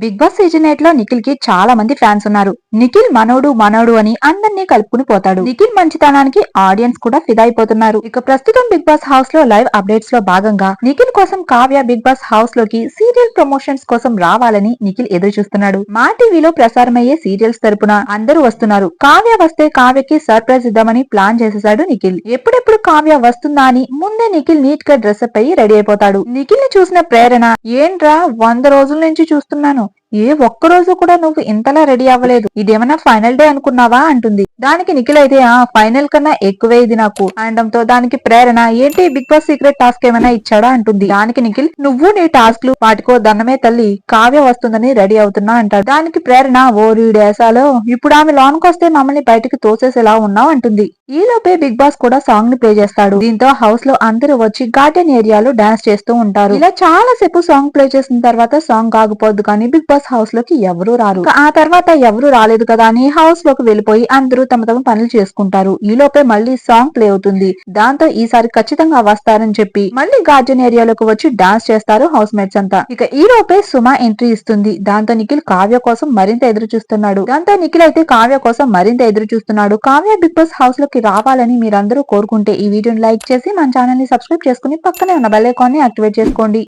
Big boss season ఎయిట్లో నిఖిల్కి చాలా మంది ఫ్యాన్స్ ఉన్నారు. నిఖిల్ మనోడు మనోడు అని అందరినీ కలుపుకుని పోతాడు. నిఖిల్ మంచితనానికి ఆడియన్స్ కూడా ఫిదా అయిపోతున్నారు. ఇక ప్రస్తుతం బిగ్ బాస్ హౌస్లో లైవ్ అప్డేట్స్లో భాగంగా నిఖిల్ కోసం కావ్య బిగ్ బాస్ హౌస్లోకి సీరియల్ ప్రమోషన్స్ కోసం రావాలని నిఖిల్ ఎదురు చూస్తున్నాడు. మా టీవీలో ప్రసారమయ్యే సీరియల్స్ తరపున అందరూ వస్తున్నారు. కావ్య వస్తే కావ్యకి సర్ప్రైజ్ ఇద్దామని ప్లాన్ చేసేశాడు నిఖిల్. ఎప్పుడెప్పుడు కావ్య వస్తుందా అని ముందే నిఖిల్ నీట్గా డ్రెస్అప్ అయ్యి రెడీ అయిపోతాడు. నిఖిల్ని చూసిన ప్రేరణ ఏంట్రా వంద రోజుల నుంచి చూస్తున్నాను. know ఏ ఒక్క రోజు కూడా నువ్వు ఇంతలా రెడీ అవ్వలేదు. ఇదేమన్నా ఫైనల్ డే అనుకున్నావా? అంటుంది. దానికి నిఖిల్ అయితే ఆ ఫైనల్ కన్నా ఎక్కువే ఇది నాకు. అనడంతో దానికి ప్రేరణ ఏంటి బిగ్ బాస్ సీక్రెట్ టాస్క్ ఏమైనా ఇచ్చాడా? అంటుంది. దానికి నిఖిల్ నువ్వు నీ టాస్క్లు వాటికో దండమే తల్లి కావ్య వస్తుందని రెడీ అవుతున్నా అంటాడు. దానికి ప్రేరణ ఓ డేసాలో ఇప్పుడు ఆమె లోన్కి వస్తే మమ్మల్ని బయటకు తోసేసేలా ఉన్నావు? అంటుంది. ఈ లోపే బిగ్ బాస్ కూడా సాంగ్ని ప్లే చేస్తాడు. దీంతో హౌస్లో అందరూ వచ్చి గార్డెన్ ఏరియాలో డాన్స్ చేస్తూ ఉంటారు. ఇలా చాలా సేపు సాంగ్ ప్లే చేసిన తర్వాత సాంగ్ ఆగిపోద్దు కానీ బిగ్ బాస్ హౌస్లోకి ఎవరూ రారు. ఆ తర్వాత ఎవరూ రాలేదు కదా అని హౌస్లోకి వెళ్ళిపోయి అందరూ తమ తమ పనులు చేసుకుంటారు. ఈ లోపే మళ్ళీ సాంగ్ ప్లే అవుతుంది. దాంతో ఈసారి ఖచ్చితంగా వస్తారని చెప్పి మళ్ళీ గార్డెన్ ఏరియాలోకి వచ్చి డాన్స్ చేస్తారు హౌస్ మేట్స్ అంతా. ఇక ఈ లోపే సుమ ఎంట్రీ ఇస్తుంది. దాంతో నిఖిల్ కావ్య కోసం మరింత ఎదురు చూస్తున్నాడు. దాంతో నిఖిల్ అయితే కావ్య కోసం మరింత ఎదురు చూస్తున్నాడు. కావ్య బిగ్ బాస్ హౌస్లోకి రావాలని మీరందరూ కోరుకుంటే ఈ వీడియోని లైక్ చేసి మన ఛానల్ని సబ్స్క్రైబ్ చేసుకుని పక్కనే ఉన్న బెల్ ఐకాన్ని యాక్టివేట్ చేసుకోండి.